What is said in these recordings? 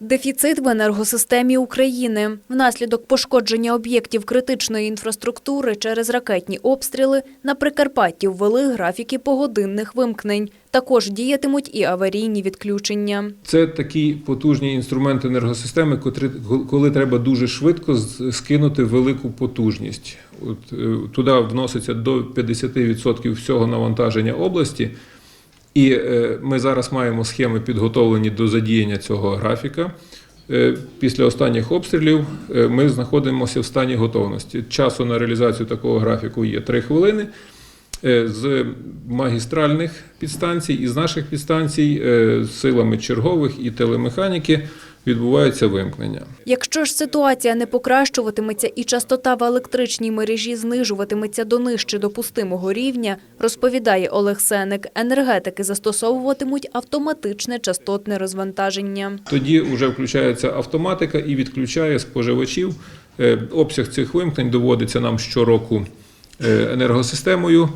Дефіцит в енергосистемі України. Внаслідок пошкодження об'єктів критичної інфраструктури через ракетні обстріли на Прикарпатті ввели графіки погодинних вимкнень. Також діятимуть і аварійні відключення. Це такі потужні інструменти енергосистеми, коли треба дуже швидко скинути велику потужність. От, е, туди вноситься до 50% всього навантаження області. І е, ми зараз маємо схеми підготовлені до задіяння цього графіка. Е, Після останніх обстрілів е, ми знаходимося в стані готовності. Часу на реалізацію такого графіку є 3 хвилини. З магістральних підстанцій і з наших підстанцій з силами чергових і телемеханіки відбуваються вимкнення. Якщо ж ситуація не покращуватиметься і частота в електричній мережі знижуватиметься до нижче допустимого рівня, розповідає Олег Сеник, енергетики застосовуватимуть автоматичне частотне розвантаження. Тоді вже включається автоматика і відключає споживачів. Е, Обсяг цих вимкнень доводиться нам щороку е, енергосистемою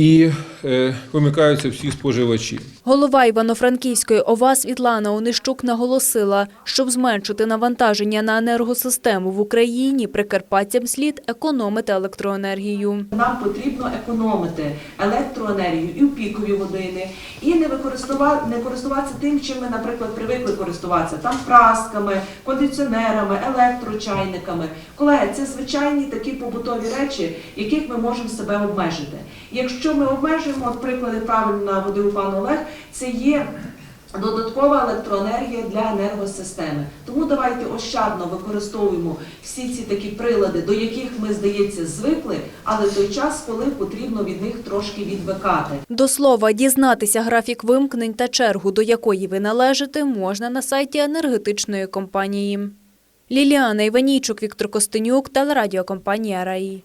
і е, вимикаються всі споживачі. Голова Івано-Франківської ОВА Світлана Онищук наголосила, щоб зменшити навантаження на енергосистему в Україні, прикарпатцям слід економити електроенергію. Нам потрібно економити електроенергію і в пікові години, і не використовувати не користуватися тим, чим ми, наприклад, привикли користуватися там прасками, кондиціонерами, електрочайниками. Колеги, це звичайні такі побутові речі, яких ми можемо себе обмежити. Якщо ми обмежуємо, от приклади правильно наводив пан Олег, це є. Додаткова електроенергія для енергосистеми. Тому давайте ощадно використовуємо всі ці такі прилади, до яких ми, здається, звикли, але той час, коли потрібно від них трошки відвикати. До слова, дізнатися графік вимкнень та чергу, до якої ви належите, можна на сайті енергетичної компанії. Ліліана Іванійчук, Віктор Костенюк, телерадіокомпанія «Раї».